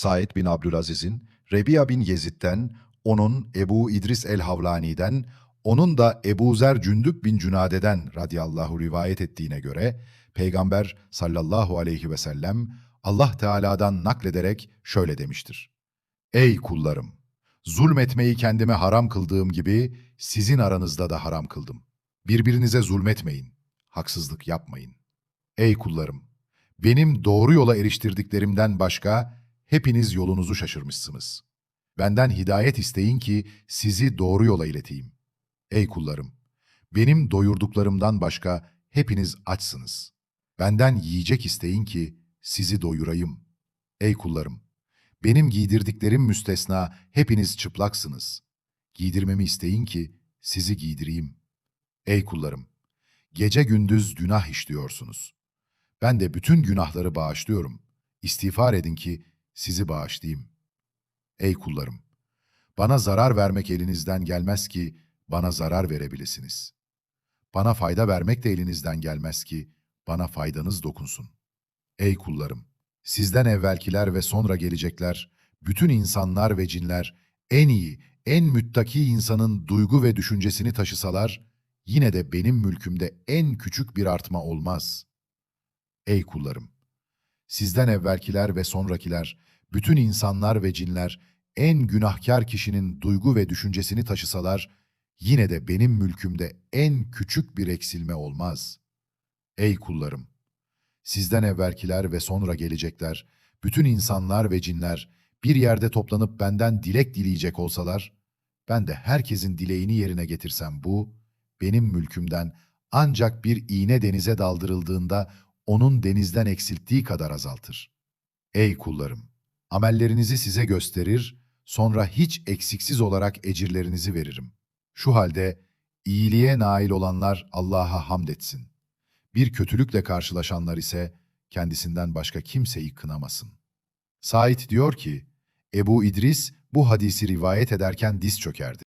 Said bin Abdülaziz'in, Rebiya bin Yezid'den, onun Ebu İdris el-Havlani'den, onun da Ebu Zer Cündüp bin Cünade'den radıyallahu rivayet ettiğine göre, Peygamber sallallahu aleyhi ve sellem Allah Teala'dan naklederek şöyle demiştir. Ey kullarım! Zulmetmeyi kendime haram kıldığım gibi sizin aranızda da haram kıldım. Birbirinize zulmetmeyin, haksızlık yapmayın. Ey kullarım! Benim doğru yola eriştirdiklerimden başka hepiniz yolunuzu şaşırmışsınız. Benden hidayet isteyin ki sizi doğru yola ileteyim. Ey kullarım! Benim doyurduklarımdan başka hepiniz açsınız. Benden yiyecek isteyin ki sizi doyurayım. Ey kullarım! Benim giydirdiklerim müstesna hepiniz çıplaksınız. Giydirmemi isteyin ki sizi giydireyim. Ey kullarım! Gece gündüz günah işliyorsunuz. Ben de bütün günahları bağışlıyorum. İstiğfar edin ki sizi bağışlayayım. Ey kullarım! Bana zarar vermek elinizden gelmez ki bana zarar verebilirsiniz. Bana fayda vermek de elinizden gelmez ki bana faydanız dokunsun. Ey kullarım! Sizden evvelkiler ve sonra gelecekler, bütün insanlar ve cinler en iyi, en müttaki insanın duygu ve düşüncesini taşısalar, yine de benim mülkümde en küçük bir artma olmaz. Ey kullarım! Sizden evvelkiler ve sonrakiler, bütün insanlar ve cinler en günahkar kişinin duygu ve düşüncesini taşısalar, yine de benim mülkümde en küçük bir eksilme olmaz. Ey kullarım! Sizden evvelkiler ve sonra gelecekler, bütün insanlar ve cinler bir yerde toplanıp benden dilek dileyecek olsalar, ben de herkesin dileğini yerine getirsem bu, benim mülkümden ancak bir iğne denize daldırıldığında onun denizden eksilttiği kadar azaltır. Ey kullarım! Amellerinizi size gösterir, sonra hiç eksiksiz olarak ecirlerinizi veririm. Şu halde iyiliğe nail olanlar Allah'a hamd etsin. Bir kötülükle karşılaşanlar ise kendisinden başka kimseyi kınamasın. Said diyor ki, Ebu İdris bu hadisi rivayet ederken diz çökerdi.